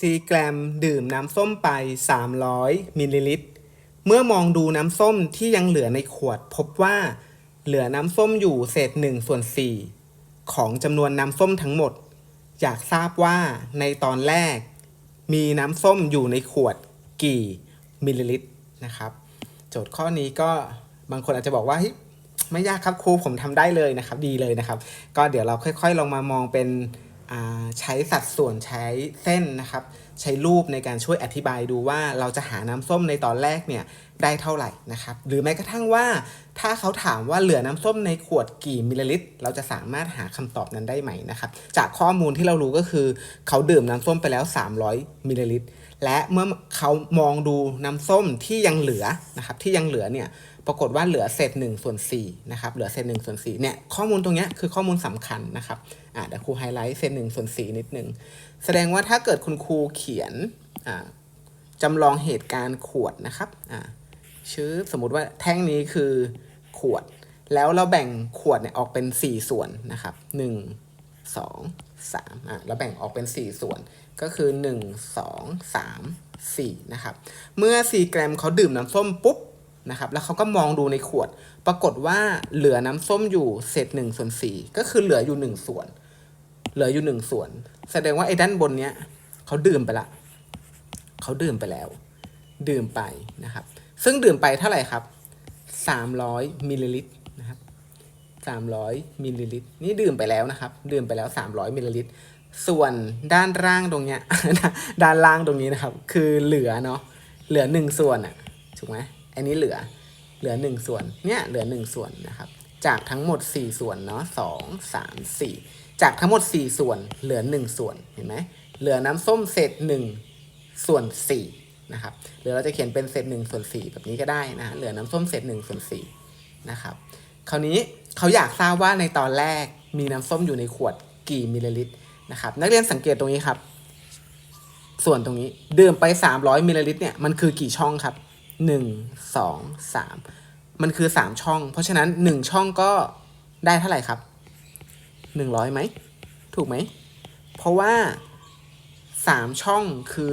ซีแกรม ดื่มน้ำส้มไป 300 มิลลิลิตร เมื่อมองดูน้ำส้มที่ยังเหลือในขวด พบว่าเหลือน้ำส้มอยู่เศษ1ส่วน4ของจำนวนน้ำส้มทั้งหมด อยากทราบว่าในตอนแรก มีน้ำส้มอยู่ในขวดกี่มิลลิลิตรนะครับ โจทย์ข้อนี้ก็บางคนอาจจะบอกว่าไม่ยากครับครูผมทำได้เลยนะครับ ดีเลยนะครับ ก็เดี๋ยวเราค่อย ๆ ลองมามองเป็น ใช้สัดส่วนใช้เส้นนะครับ ใช้รูปในการช่วยอธิบายดูว่าเราจะหาน้ำส้มในตอนแรกเนี่ยได้เท่าไหร่นะครับ หรือแม้กระทั่งว่า ถ้าเขาถามว่าเหลือน้ำส้มในขวดกี่มิลลิลิตร เราจะสามารถหาคำตอบนั้นได้ไหมนะครับ จากข้อมูลที่เรารู้ก็คือ เขาดื่มน้ำส้มไปแล้ว 300มิลลิลิตร และเมื่อเขามองดูน้ำส้มที่ยังเหลือนะครับที่ยังเหลือเนี่ยปรากฏว่าเหลือเศษ1ส่วน4นะครับเหลือเศษ1ส่วน4เนี่ยข้อมูลตรงนี้คือข้อมูลสำคัญนะครับอ่าเดี๋ยวครูไฮไลท์เศษ1ส่วน4นิดนึงแสดงว่าถ้าเกิดคุณครูเขียนอ่าจำลองเหตุการณ์ขวดนะครับอ่าชื่อสมมุติว่าแท่งนี้คือขวด แล้วเราแบ่งขวดเนี่ยออกเป็น 4 ส่วนนะครับ 1 2 3อะเราแบ่งออกเป็น 4 ส่วนก็คือ 1 2 3 4นะครับเมื่อ 4 แกรมเขาดื่มน้ำส้มปุ๊บนะครับแล้วเขาก็มองดูในขวด ปรากฏว่าเหลือน้ำส้มอยู่เศษ1ส่วน4ก็คือเหลืออยู่ 1 ส่วน เหลืออยู่ 1 ส่วน แสดงว่าไอ้ด้านบนเนี้ยเขาดื่มไปละเขาดื่มไปแล้ว ดื่มไปนะครับ ซึ่งดื่มไปเท่าไหร่ครับ 300มิลลิลิตร 300มิลลิลิตรนี่ดื่มไปแล้วนะครับ ดื่มไปแล้ว 300มิลลิลิตรส่วนด้านล่างตรงเนี้ย ด้านล่างตรงนี้นะครับ คือเหลือเนาะเหลือหนึ่งส่วนอะถูกไหมอันนี้เหลือเหลือหนึ่งส่วนเนี่ยเหลือหนึ่งส่วนนะครับ จากทั้งหมดสี่ส่วนเนาะสองสามสี่จากทั้งหมดสี่ส่วนเหลือหนึ่งส่วนเห็นไหมเหลือน้ำส้มเศษหนึ่งส่วนสี่นะครับหรือเราจะเขียนเป็นเศษหนึ่งส่วนสี่แบบนี้ก็ได้นะเหลือน้ำส้มเศษหนึ่งส่วนสี่นะครับคราวนี้ เขาอยากทราบว่าในตอนแรกมีน้ำส้มอยู่ในขวดกี่มิลลิลิตรนะครับนักเรียนสังเกตตรงนี้ครับ ส่วนตรงนี้ดื่มไป 300มิลลิลิตรเนี่ยมันคือกี่ช่องครับ 1 2 3 มันคือ 3 ช่อง เพราะฉะนั้น 1 ช่องก็ได้เท่าไหร่ครับ 100ไหมถูกไหม เพราะว่า 3 ช่องคือ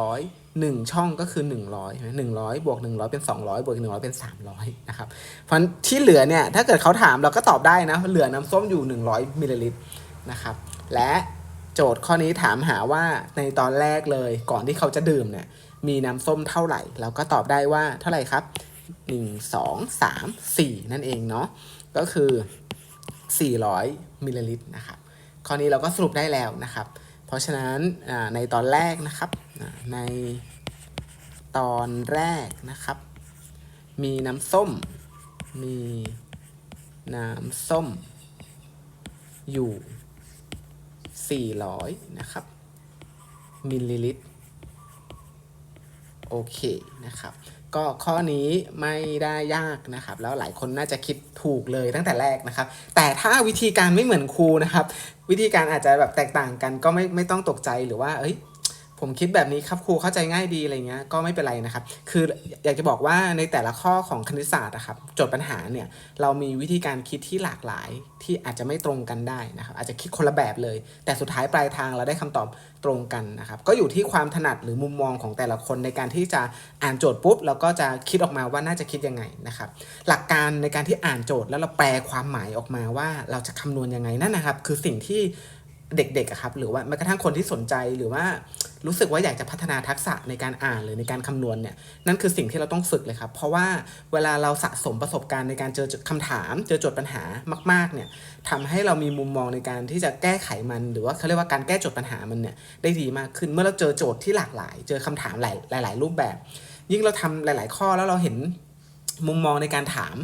300 1ช่องก็คือ100ใช่ไหม100บวก100เป็น200บวก100เป็น300นะครับเพราะที่เหลือเนี่ยถ้าเกิดเขาถามเราก็ตอบได้นะเหลือน้ำส้มอยู่100มิลลิลิตรนะครับและโจทย์ข้อนี้ถามหาว่าในตอนแรกเลยก่อนที่เขาจะดื่มเนี่ยมีน้ำส้มเท่าไหร่ เราก็ตอบได้ว่าเท่าไหร่ครับ 1 2 3 4 นั่นเองเนาะก็คือ 400มิลลิลิตรนะครับข้อนี้เราก็สรุปได้แล้วนะครับ เพราะฉะนั้นในตอนแรกนะครับ ในตอนแรกนะครับ มีน้ำส้ม มีน้ำส้ม อยู่ 400 นะครับ มิลลิลิตร โอเคนะครับ ก็ข้อนี้ไม่ได้ยากนะครับ แล้วหลายคนน่าจะคิดถูกเลยตั้งแต่แรกนะครับ แต่ถ้าวิธีการไม่เหมือนครูนะครับ วิธีการอาจจะแบบแตกต่างกันก็ไม่ไม่ต้องตกใจหรือว่า เอ้ย ผมคิดแบบนี้ครับครูเข้าใจง่ายดีอะไรเงี้ยก็ไม่เป็นไรนะครับ คืออยากจะบอกว่าในแต่ละข้อของคณิตศาสตร์นะครับโจทย์ปัญหาเนี่ยเรามีวิธีการคิดที่หลากหลายที่อาจจะไม่ตรงกันได้นะครับอาจจะคิดคนละแบบเลย แต่สุดท้ายปลายทางเราได้คำตอบตรงกันนะครับก็อยู่ที่ความถนัดหรือมุมมองของแต่ละคนในการที่จะอ่านโจทย์ปุ๊บแล้วก็จะคิดออกมาว่าน่าจะคิดยังไงนะครับหลักการในการที่อ่านโจทย์แล้วเราแปลความหมายออกมาว่าเราจะคำนวณยังไงนั่นนะครับ คือสิ่งที่ เด็กๆครับหรือว่าแม้กระทั่งคนที่สนใจหรือว่ารู้สึกว่าอยากจะพัฒนาทักษะในการอ่านหรือในการคำนวณเนี่ยนั่นคือสิ่งที่เราต้องฝึกเลยครับ เพราะว่าเวลาเราสะสมประสบการณ์ในการเจอคำถาม เจอโจทย์ปัญหามาก ๆเนี่ยทำให้เรามีมุมมองในการที่จะแก้ไขมัน หรือว่าเขาเรียกว่าการแก้โจทย์ปัญหามันเนี่ยได้ดีมากขึ้นเมื่อเราเจอโจทย์ที่หลากหลาย เจอคำถามหลายหลายๆรูปแบบ ยิ่งเราทำหลาย ๆ ข้อแล้วเราเห็นมุมมองในการถาม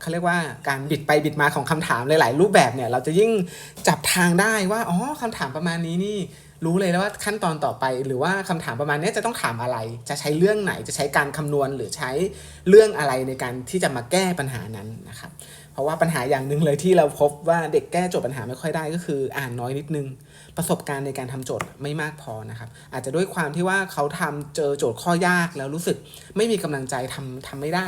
เขาเรียกว่าการบิดไปบิดมาของคำถามหลาย ๆ รูปแบบเนี่ยเราจะยิ่งจับทางได้ว่าอ๋อคำถามประมาณนี้นี่รู้เลยแล้วว่าขั้นตอนต่อไป หรือว่าคำถามประมาณนี้จะต้องถามอะไร จะใช้เรื่องไหนจะใช้การคำนวณหรือใช้เรื่องอะไรในการที่จะมาแก้ปัญหานั้นนะครับเพราะว่าปัญหาอย่างหนึ่งเลยที่เราพบว่าเด็กแก้โจทย์ปัญหาไม่ค่อยได้ก็คืออ่านน้อยนิดนึง ประสบการณ์ในการทำโจทย์ไม่มากพอนะครับ อาจจะด้วยความที่ว่าเขาทำเจอโจทย์ข้อยากแล้วรู้สึกไม่มีกำลังใจทำทำไม่ได้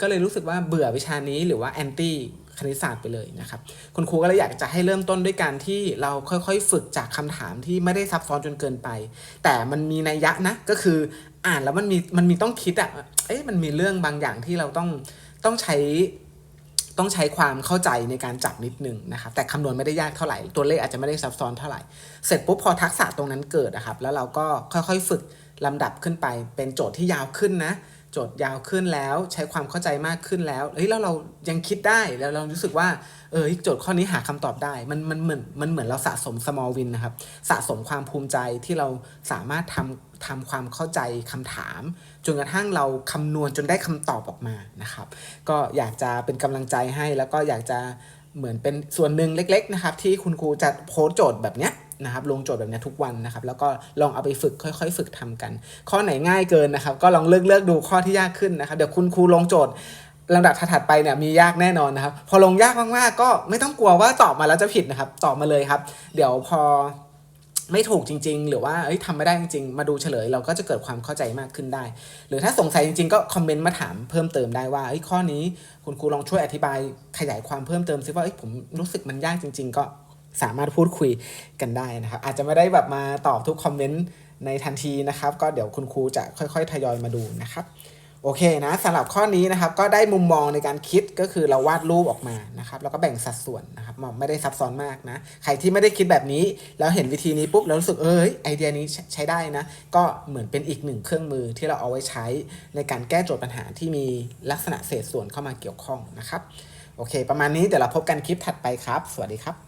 ก็เลยรู้สึกว่าเบื่อวิชานี้หรือว่าแอนตี้คณิตศาสตร์ไปเลยนะครับ คุณครูก็เลยอยากจะให้เริ่มต้นด้วยการที่เราค่อยๆ ฝึกจากคำถามที่ไม่ได้ซับซ้อนจนเกินไป แต่มันมีนัยยะนะ ก็คืออ่านแล้วมันมีมันมีต้องคิดอะเอ๊ะมันมีเรื่องบางอย่างที่เราต้องต้องใช้ต้องใช้ความเข้าใจในการจับนิดนึงนะครับ แต่คำนวณไม่ได้ยากเท่าไหร่ ตัวเลขอาจจะไม่ได้ซับซ้อนเท่าไหร่ เสร็จปุ๊บพอทักษะตรงนั้นเกิดนะครับ แล้วเราก็ค่อยๆ ฝึกลำดับขึ้นไป เป็นโจทย์ที่ยาวขึ้นนะ โจทย์ยาวขึ้นแล้ว ใช้ความเข้าใจมากขึ้นแล้วเฮ้ยแล้วเรายังคิดได้แล้วเรารู้สึกว่าเออโจทย์ข้อนี้หาคำตอบได้ มันมันเหมือนมันเหมือนเราสะสม small win นะครับ สะสมความภูมิใจที่เราสามารถทำทำความเข้าใจคำถาม จนกระทั่งเราคำนวณจนได้คำตอบออกมานะครับ ก็อยากจะเป็นกำลังใจให้แล้วก็อยากจะเหมือนเป็นส่วนหนึ่งเล็ก ๆ นะครับ ที่คุณครูจะโพสโจทย์แบบเนี้ย นะครับลงโจทย์แบบนี้ทุกวันนะครับแล้วก็ลองเอาไปฝึกค่อย ๆ ฝึกทำกัน ข้อไหนง่ายเกินนะครับ ก็ลองเลือกเลือกดูข้อที่ยากขึ้นนะครับเดี๋ยวคุณครูลงโจทย์ลำดับถัดไปเนี่ยมียากแน่นอนนะครับ พอลงยากมากๆ ก็ไม่ต้องกลัวว่าตอบมาแล้วจะผิดนะครับตอบมาเลยครับ เดี๋ยวพอไม่ถูกจริง ๆ หรือว่าเอ้ยทำไม่ได้จริง ๆ มาดูเฉลย เราก็จะเกิดความเข้าใจมากขึ้นได้ หรือถ้าสงสัยจริง ๆ ก็คอมเมนต์มาถามเพิ่มเติมได้ว่าเอ้ยข้อนี้คุณครูลองช่วยอธิบายขยายความเพิ่มเติมซิว่าเอ้ยผมรู้สึกมันยากจริง ๆ ก็ สามารถพูดคุยกันได้นะครับ อาจจะไม่ได้แบบมาตอบทุกคอมเมนต์ในทันทีนะครับ ก็เดี๋ยวคุณครูจะค่อยๆ ทยอยมาดูนะครับโอเคนะสำหรับข้อนี้นะครับก็ได้มุมมองในการคิดก็คือเราวาดรูปออกมานะครับแล้วก็แบ่งสัดส่วนนะครับไม่ได้ซับซ้อนมากนะใครที่ไม่ได้คิดแบบนี้ แล้วเห็นวิธีนี้ปุ๊บแล้วรู้สึกเอ้ยไอเดียนี้ใช้ใช้ได้นะ ก็เหมือนเป็นอีกหนึ่งเครื่องมือที่เราเอาไว้ใช้ในการแก้โจทย์ปัญหาที่มีลักษณะเศษส่วนเข้ามาเกี่ยวข้องนะครับโอเค ประมาณนี้เดี๋ยวเราพบกันคลิปถัดไปครับ สวัสดีครับ